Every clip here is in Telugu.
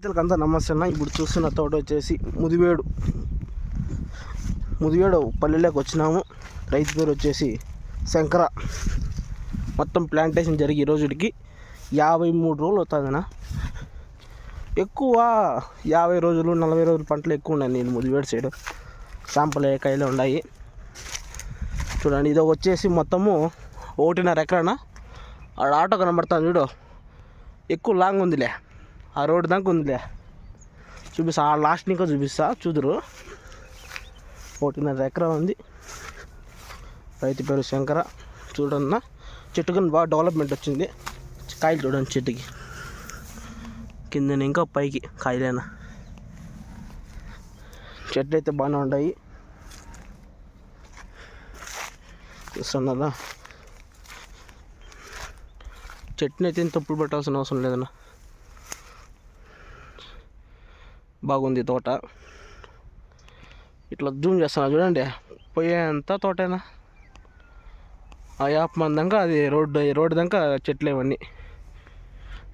రైతులకంతా నమస్తే అన్న ఇప్పుడు చూస్తున్న తోట వచ్చేసి ముదివేడు. ముదివేడు పల్లెలోకి వచ్చినాము. రైతు పేరు వచ్చేసి శంకర. మొత్తం ప్లాంటేషన్ జరిగి రోజుడికి రోజుకి యాభై మూడు రోజులు అవుతుందన్న. ఎక్కువ యాభై రోజులు నలభై రోజులు పంటలు ఎక్కువ ఉన్నాయి నేను ముదివేడు సైడ్ శాంపుల్ ఏ కాయలు ఉన్నాయి. చూడండి ఇది వచ్చేసి మొత్తము ఒకటిన్నర ఎకరానా? ఆడ ఆటో కనబడుతుంది చూడు. ఎక్కువ లాంగ్ ఉందిలే. ఆ రోడ్డు దాకా ఉందిలే. చూపిస్తా ఆ లాస్ట్ ఇంకా చూపిస్తా చూదురు. ఒకటిన్నర ఎకరా ఉంది. రైతు పేరు శంకర. చూడన్న చెట్టు బాగా డెవలప్మెంట్ వచ్చింది. కాయలు చూడండి చెట్టుకి. కింద ఇంకా పైకి కాయలేనా. చెట్లు అయితే బాగానే ఉన్నాయి. చూస్తున్నదా చెట్టుని అయితే తప్పులు పెట్టాల్సిన అవసరం లేదన్నా. బాగుంది తోట. ఇట్లా జూమ్ చేస్తున్నా చూడండి పోయేంత తోటేనా? ఆ యాప్ మందంగా అది రోడ్డు రోడ్డు దాకా చెట్లు ఇవన్నీ.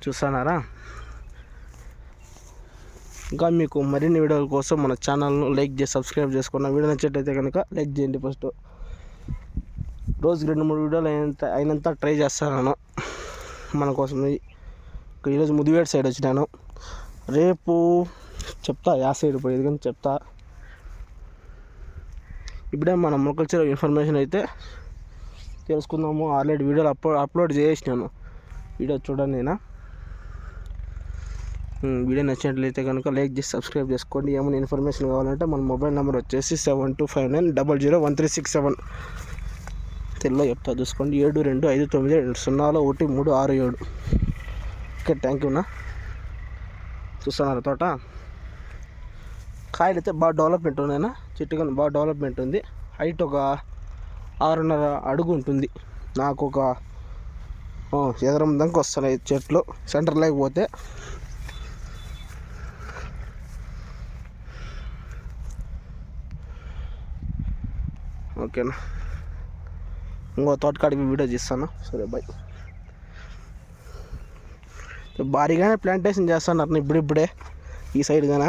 చూస్తున్నారా? ఇంకా మీకు మరిన్ని వీడియోల కోసం మన ఛానల్ను లైక్ చేసి సబ్స్క్రైబ్ చేసుకున్న వీడియో నచ్చేటైతే కనుక లైక్ చేయండి ఫస్ట్. రోజుకి రెండు మూడు వీడియోలు అయినంత అయినంత ట్రై చేస్తాను. మన కోసం ఈరోజు ముదివేడు సైడ్ వచ్చినాను. రేపు చెప్తా యా సైడ్ పోయేది కానీ చెప్తా. ఇప్పుడే మన మొలకల్చర్ ఇన్ఫర్మేషన్ అయితే తెలుసుకుందాము. ఆల్రెడీ వీడియోలు అప్లోడ్ అప్లోడ్ చేసినాను వీడియో చూడండి నేను? వీడియో నచ్చినట్లయితే కనుక లైక్ చేసి సబ్స్క్రైబ్ చేసుకోండి. ఏమైనా ఇన్ఫర్మేషన్ కావాలంటే మన మొబైల్ నెంబర్ వచ్చేసి seven two five nine double zero one three six seven. తెలుగులో చెప్తా చూసుకోండి. ఏడు రెండు ఐదు తొమ్మిది రెండు సున్నాలో ఒకటి మూడు ఆరు ఏడు. ఓకే థ్యాంక్ యూనా చూస్తున్నారు తోట? కాయలు అయితే బాగా డెవలప్మెంట్ ఉన్నాయన్న. చెట్టు కానీ బాగా డెవలప్మెంట్ ఉంది. హైట్ ఒక ఆరున్నర అడుగు ఉంటుంది. నాకు ఒక ఎదరం దాకా వస్తున్నాయి చెట్లు. సెంటర్ లేకపోతే ఓకేనా? ఇంకో తోటకాడికి వీడియో చేస్తాను సరే బాయ్ భారీగానే ప్లాంటేషన్ చేస్తున్నారు ఇప్పుడిప్పుడే ఈ సైడ్ గానే?